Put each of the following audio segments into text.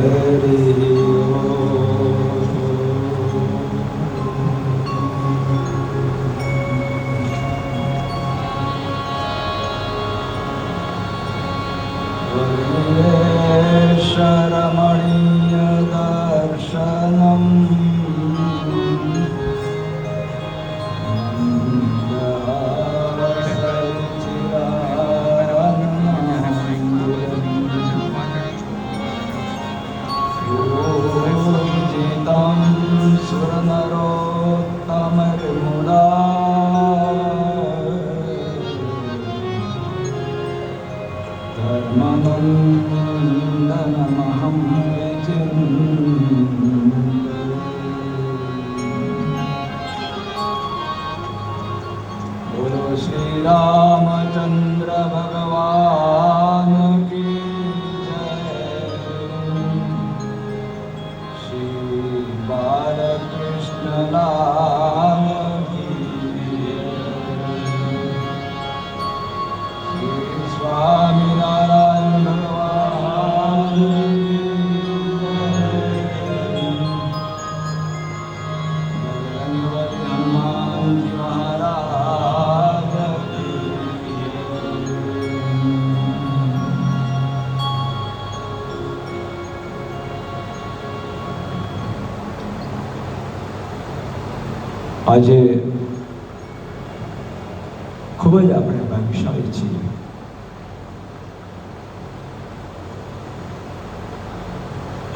very Shri Ramchandra भगवान्। આજે ખૂબ જ આપણે ભાગ્યશાળી છીએ.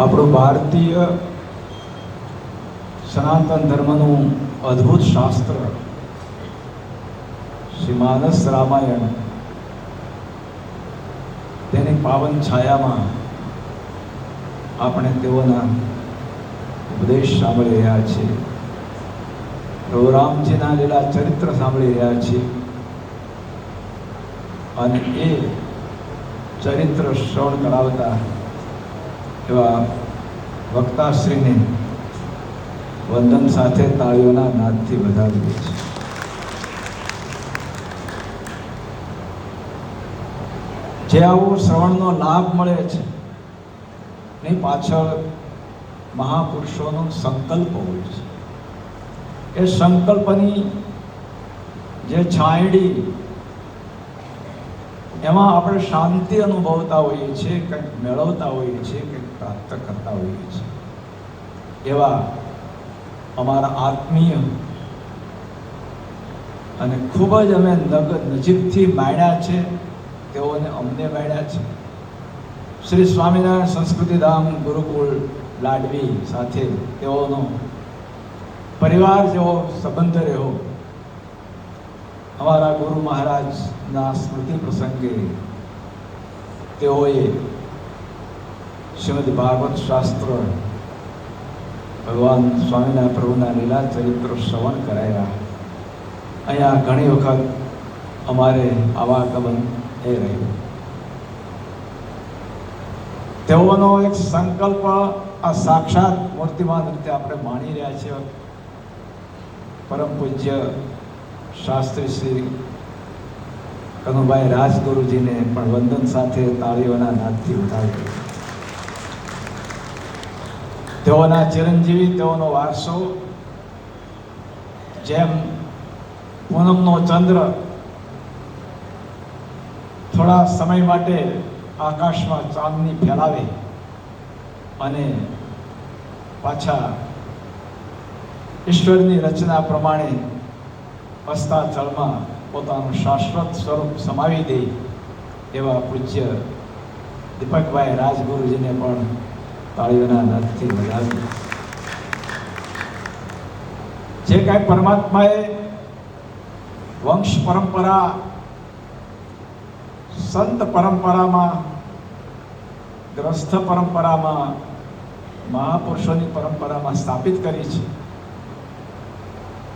આપણું ભારતીય સનાતન ધર્મનું અદ્ભુત શાસ્ત્ર શ્રી માનસ રામાયણ તેની પાવન છાયામાં આપણે તેઓના ઉપદેશ સાંભળી રહ્યા છીએ. પ્રભુ રામજીના લીલા ચરિત્ર સાંભળી રહ્યા છીએ. અને એ ચરિત્ર શ્રવણ કરાવતા એવા વક્તાશ્રીને વંદન સાથે તાળીઓના નાદથી વધાવીએ છીએ. જે આવો શ્રવણનો લાભ મળે છે, એની પાછળ મહાપુરુષોનો સંકલ્પ હોય છે. એ સંકલ્પની જે છાંયડી, એમાં આપણે શાંતિ અનુભવતા હોઈએ છીએ, કંઈક મેળવતા હોઈએ છીએ, કંઈક પ્રાપ્ત કરતા હોઈએ છીએ. એવા અમારા આત્મીય અને ખૂબ જ અમે નજીકથી માણ્યા છે, તેઓને અમને માણ્યા છે. શ્રી સ્વામિનારાયણ સંસ્કૃતિધામ ગુરુકુળ લાડવી સાથે તેઓનો પરિવાર જેવો સંબંધ રહ્યો. અમારા ગુરુ મહારાજના સ્મૃતિ પ્રસંગે તેઓએ શ્રીમદ ભાગવત શાસ્ત્ર ભગવાન સ્વામિનારાયણ પ્રભુના લીલા ચરિત્ર શ્રવણ કરાયા અહીંયા ઘણી વખત અમારે આવાગમન એ રહ્યું. તેઓનો એક સંકલ્પ આ સાક્ષાત મૂર્તિમાન રીતે આપણે માણી રહ્યા છીએ. પરમ પૂજ્ય શાસ્ત્રી શ્રી કનુભાઈ રાજગુરુજીને પણ વંદન સાથે તાળીઓના નાદથી ઉઠાવી તેઓના ચિરંજીવી, તેઓનો વારસો, જેમ પૂનમનો ચંદ્ર થોડા સમય માટે આકાશમાં ચાંદની ફેલાવે અને પાછા ઈશ્વરની રચના પ્રમાણે અસ્તાચળમાં પોતાનું શાશ્વત સ્વરૂપ સમાવી દે એવા પૂજ્ય દીપકભાઈ રાજગુરુજીને પણ તાળીઓના નાદથી વધાવી. જે કાંઈ પરમાત્માએ વંશ પરંપરા, સંત પરંપરામાં, ગ્રસ્થ પરંપરામાં, મહાપુરુષોની પરંપરામાં સ્થાપિત કરી છે.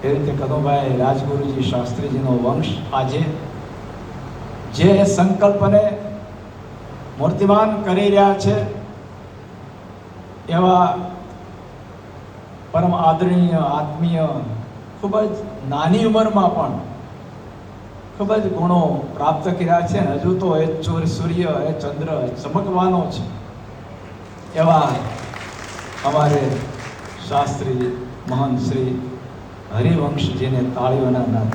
એ રીતે કદુભાઈ રાજગુરુજી શાસ્ત્રીજીનો વંશ આજે જે સંકલ્પને મૂર્તિમાન કરી રહ્યા છે, એવા પરમ આદરણીય, આત્મીય, ખૂબ જ નાની ઉંમરમાં પણ ખૂબ જ ગુણો પ્રાપ્ત કર્યા છે હજુ તો એ ચોર, સૂર્ય, એ ચંદ્ર ચમકવાનો છે એવા અમારે શાસ્ત્રી મહંત શ્રી હરિવંશજીને તાળીઓના નામ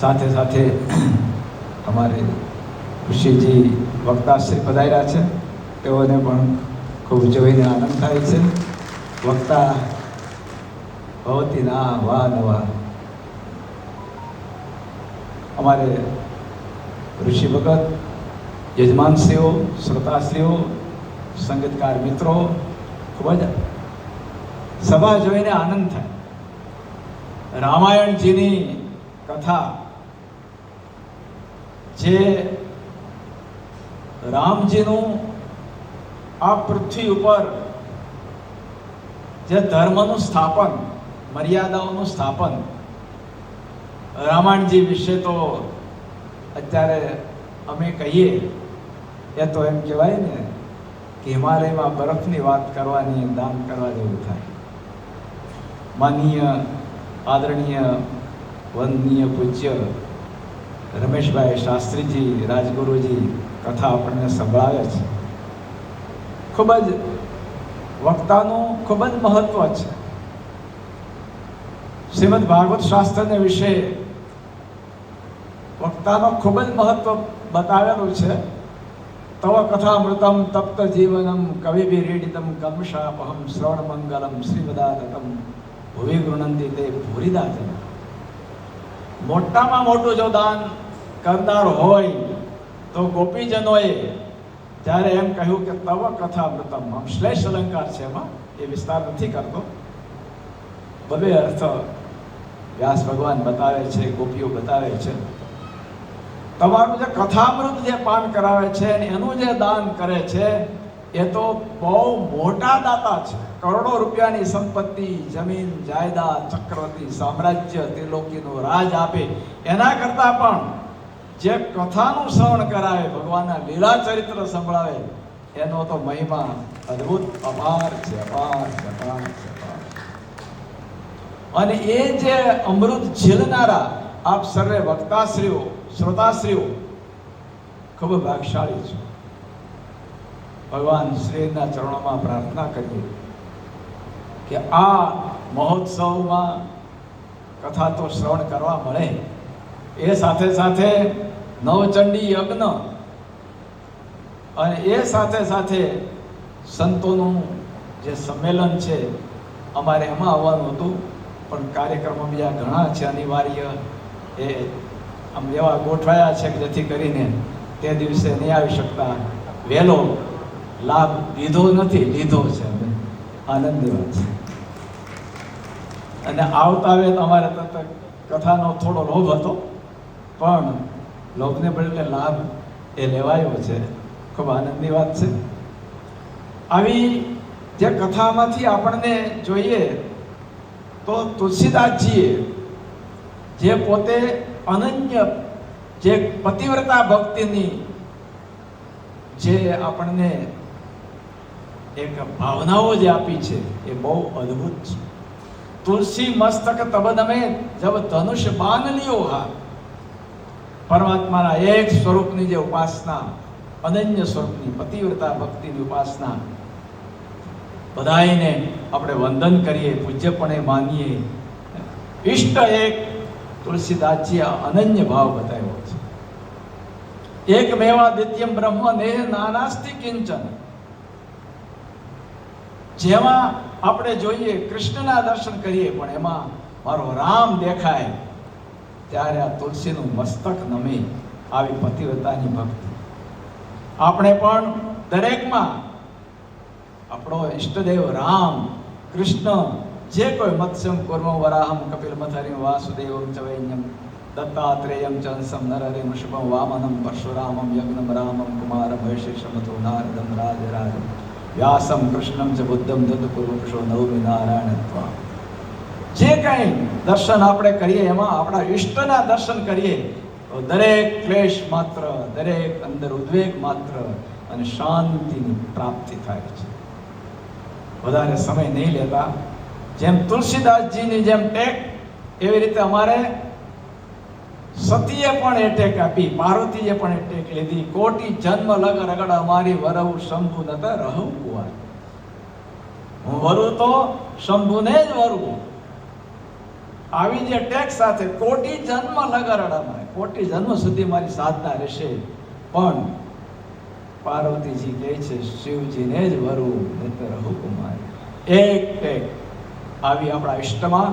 સાથે સાથે અમારે ઋષિજી વક્તાશ્રી પધાર્યા છે. તેઓને પણ ખૂબ જોઈને આનંદ થાય છે. વક્તા ભવતી ના વા નવા અમારે ઋષિ ભગત, યજમાનશ્રીઓ, શ્રોતાશ્રીઓ, સંગીતકાર મિત્રો, ખૂબ જ સભા જોઈને આનંદ થાય. રામાયણજીની કથા જે રામજીનું આ પૃથ્વી ઉપર જે ધર્મનું સ્થાપન, મર્યાદાઓનું સ્થાપન રામાયણજી વિશે તો અત્યારે અમે કહીએ, એ તો એમ કહેવાય ને કે હિમાલયમાં બરફની વાત કરવાની દાન કરવા જેવું થાય. માનનીય આદરણીય વંદનીય પૂજ્ય રમેશભાઈ શાસ્ત્રીજી રાજગુરુજી કથા આપણને સંભળાવે છે. ખૂબ જ વક્તાનું ખૂબ જ મહત્વ છે. શ્રીમદ ભાગવત શાસ્ત્રને વિશે વક્તાનો ખૂબ જ મહત્વ બતાવેલું છે. તવ કથામૃતમ તપ્ત જીવનમ કવિભિરીડિતમ કમશાપહમ શ્રવણ મંગલમ શ્રીમદાતમ ભુવિ ગૃણંતી તે ભૂરીદા છે મોટામાં મોટું જો દાન કરનાર હોય તો ગોપીજનોએ જ્યારે એમ કહ્યું કે તવ કથામૃતમ, આમ શ્લેષ અલંકાર છે એમાં, એ વિસ્તાર નથી કરતો. બબે અર્થ વ્યાસ ભગવાન બતાવે છે, ગોપીઓ બતાવે છે. તમારું જે કથામૃત જે પાન કરાવે છે એનું જે દાન કરે છે એ તો બહુ મોટા દાતા છે. કરોડો રૂપિયાની સંપત્તિ, જમીન, જાયદાદ, ચક્રવર્તી સામ્રાજ્ય, ત્રિલોકીનો રાજ આપે. એના કરતાં પણ જે કથાનું શ્રવણ કરાવે, ભગવાનના લીલા ચરિત્ર સંભળાવે, એનો તો મહિમા અદ્ભુત, અપાર છે અપાર છે અપાર છે અને એ જે અમૃત ઝીલનારા આપ સર્વે વક્તાશ્રીઓ, શ્રોતાશ્રીઓ, ખૂબ ભાગશાળી છો. ભગવાન શ્રીના ચરણોમાં પ્રાર્થના કરીએ કે આ મહોત્સવમાં કથા તો શ્રવણ કરવા મળે. એ સાથે સાથે નવચંડી યજ્ઞ અને એ સાથે સાથે સંતોનું જે સંમેલન છે, અમારે એમાં આવવાનું હતું. પણ કાર્યક્રમો બીજા ઘણા છે, અનિવાર્ય. એ આમ એવા ગોઠવાયા છે કે જેથી કરીને તે દિવસે નહીં આવી શકતા વહેલો લાભ લીધો નથી, લીધો છે અમે. આનંદની વાત છે. અને આવતા આવે તમારે તરત કથાનો થોડો લોભ હતો, પણ લોભને બદલે લાભ એ લેવાયો છે. ખૂબ આનંદની વાત છે. આવી જે કથામાંથી આપણને જોઈએ તો તુલસીદાસજીએ જે પોતે અનન્ય, જે પતિવ્રતા ભક્તિની જે આપણને એક ભાવનાઓ જે આપી છે, એ બહુ અદ્ભુત છે. તુલસી મસ્તક તબ અમે જબ ધનુષ બાન લિયો હા. પરમાત્માના એક સ્વરૂપની જે ઉપાસના, અનન્ય સ્વરૂપની, પતિવ્રતા ભક્તિની ઉપાસના બધાઈને આપણે વંદન કરીએ, પૂજ્યપણે માનીએ. ઇષ્ટ એક તુલસીદાસજી આ અનન્ય ભાવ બતાવ્યો છે. એક મેવા દિત્યમ બ્રહ્મ નેહ નાનાસ્તિ કિંચન. જેમાં આપણે જોઈએ કૃષ્ણના દર્શન કરીએ, પણ એમાં મારો રામ દેખાય ત્યારે આ તુલસીનું મસ્તક નમે આવી પતિવ્રતાની ભક્તિ. આપણે પણ દરેકમાં આપણો ઈષ્ટદેવ રામ, કૃષ્ણ, જે કોઈ મત્સ્યમ કુર્મ વરાહમ, કપિલ, મથરિમ વાસુદેવ ચવૈન્યમ, દત્તાત્રેયમ ચંસમ નરરિમ, શુભમ, વામનમ, પરશુરામમ, યજ્ઞમ, રામમ કુમાર વૈશેષમતો નારદમ રાજરાજમ. વ્યાસમ કૃષ્ણમ છે બુદ્ધમ દત્ત પુરુષો નવમી નારાયણત્વા જે કંઈ દર્શન આપણે કરીએ, એમાં આપણા ઈષ્ટના દર્શન કરીએ, તો દરેક ક્લેશ માત્ર, દરેક અંદર ઉદ્વેગ માત્ર અને શાંતિની પ્રાપ્તિ થાય છે. વધારે સમય નહીં લેતા. જેમ તુલસીદાસજીની જેમ ટેક, એવી રીતે અમારે સતીએ પણ એટેક આપી, પાર્વતીએ પણ એટેક લીધી. કોટી જન્મ લગ રગડ અમારી વરવું, શંભુ નતા રહું કુવાર. હું વરું તો શંભુને જ વરું આવી જે ટેક સાથે કોટી જન્મ લગરડામાં કોટી જન્મ સુધી મારી સાધના રહેશે. પણ પાર્વતીજી કહે છે, શિવજીને જ વરવું નહીતર હુકુમાર એક ટેક આવી આપણા ઇષ્ટમાં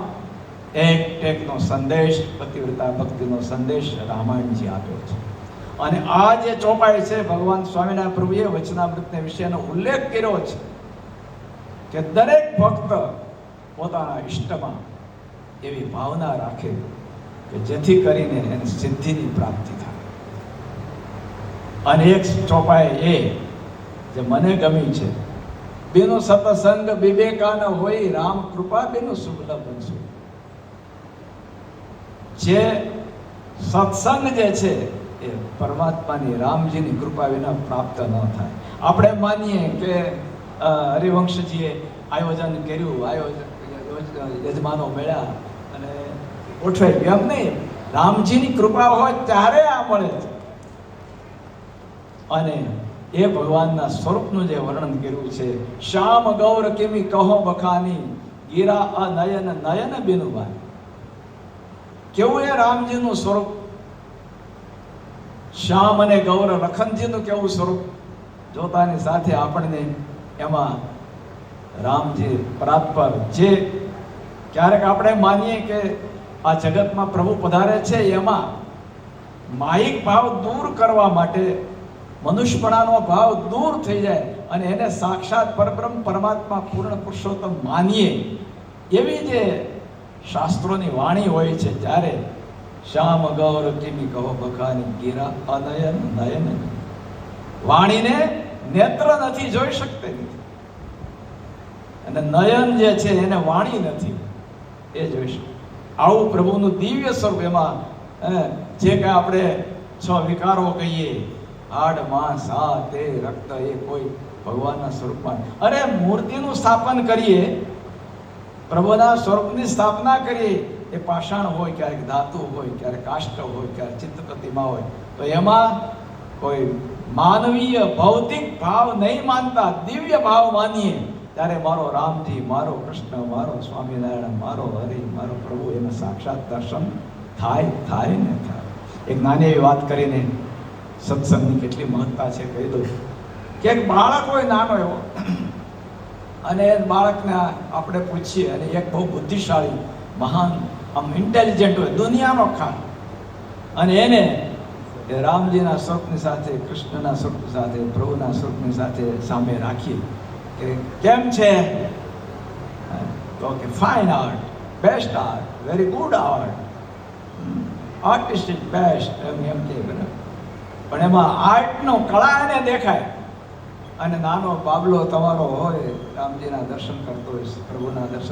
એક ટેકનો સંદેશ, પતિવ્રતા ભક્તિનો સંદેશ રામાયણજી આપ્યો છે. અને આ જે ચોપાઈ છે, ભગવાન સ્વામિનારાયણ પ્રભુએ વચનામૃતને વિશેનો ઉલ્લેખ કર્યો છે કે દરેક ભક્ત પોતાના ઇષ્ટમાં એવી ભાવના રાખે કે જેથી કરીને એને સિદ્ધિની પ્રાપ્તિ થાય. અને એક ચોપાઈ એ જે મને ગમી છે, બેનો સતસંગ વિવેકાન હોય, રામ કૃપા, બેનો શુભલ બનશું. જે સત્સંગ જે છે એ પરમાત્માની રામજીની કૃપા વિના પ્રાપ્ત ન થાય. આપણે માનીએ કે હરિવંશજીએ આયોજન કર્યું, આયોજન યજમાનો મળ્યા અને ગોઠવાઈ એમ નહીં, રામજીની કૃપા હોય ત્યારે આ મળે છે. અને એ ભગવાનના સ્વરૂપનું જે વર્ણન કર્યું છે, શ્યામ ગૌર કેમી કહો બખાની, ગીરા અનયન નયન બિનુભાઈ. કેવું એ રામજીનું સ્વરૂપ? શ્યામ અને ગૌર લખનજીનું કેવું સ્વરૂપ? જોતાની સાથે આપણને એમાં રામજી પરાત્પર જે ક્યારેક આપણે માનીએ કે આ જગતમાં પ્રભુ પધારે છે, એમાં માહિક ભાવ દૂર કરવા માટે, મનુષ્યપણાનો ભાવ દૂર થઈ જાય અને એને સાક્ષાત પરબ્રહ્મ, પરમાત્મા પૂર્ણ પુરુષોત્તમ માનીએ, એવી જે શાસ્ત્રોની વાણી હોય છે જ્યારે શ્યામ ગૌર કિમી કહો બખાની ગીરા અનયન નયન. વાણીને નેત્ર નથી, જોઈ શકતે નથી. અને નયન જે છે એને વાણી નથી, એ જોઈ શકે આવું પ્રભુનું દિવ્ય સ્વરૂપ એમાં જે કાંઈ આપણે છ વિકારો કહીએ હાડ માંસ આ તે, રક્ત, એ કોઈ ભગવાનના સ્વરૂપમાં અરે મૂર્તિનું સ્થાપન કરીએ પ્રભુના સ્વરૂપની સ્થાપના કરીએ એ પાષાણ હોય, ક્યારેક ધાતુ હોય, ક્યારેક કાષ્ટ હોય, ક્યારેક ચિત્ત પ્રતિમા હોય, તો એમાં કોઈ માનવીય ભૌતિક ભાવ નહીં માનતા, દિવ્ય ભાવ માનીએ, ત્યારે મારો રામજી, મારો કૃષ્ણ, મારો સ્વામિનારાયણ, મારો હરિ, મારો પ્રભુ એમાં સાક્ષાત દર્શન થાય થાય ને થાય. એક નાની એવી વાત કરીને સત્સંગની કેટલી મહત્તા છે, કહી દઉં. કે એક બાળક હોય, નાનો એવો અને એ બાળકને આપણે પૂછીએ, અને એક બહુ બુદ્ધિશાળી, મહાન, આમ ઇન્ટેલિજન્ટ હોય, દુનિયાનો ખાન અને એને એ રામજીના સ્વરૂપની સાથે, કૃષ્ણના સ્વપ્ન સાથે, પ્રભુના સ્વરૂપની સાથે સામે રાખી કે કેમ છે? તો કે fine art best art very good art artist best એમ એમ કે પણ એમાં આર્ટનો કળા એને દેખાય. અને નાનો બાબલો તમારો હોય રામજીના દર્શન કરતો હોય પ્રભુના દર્શન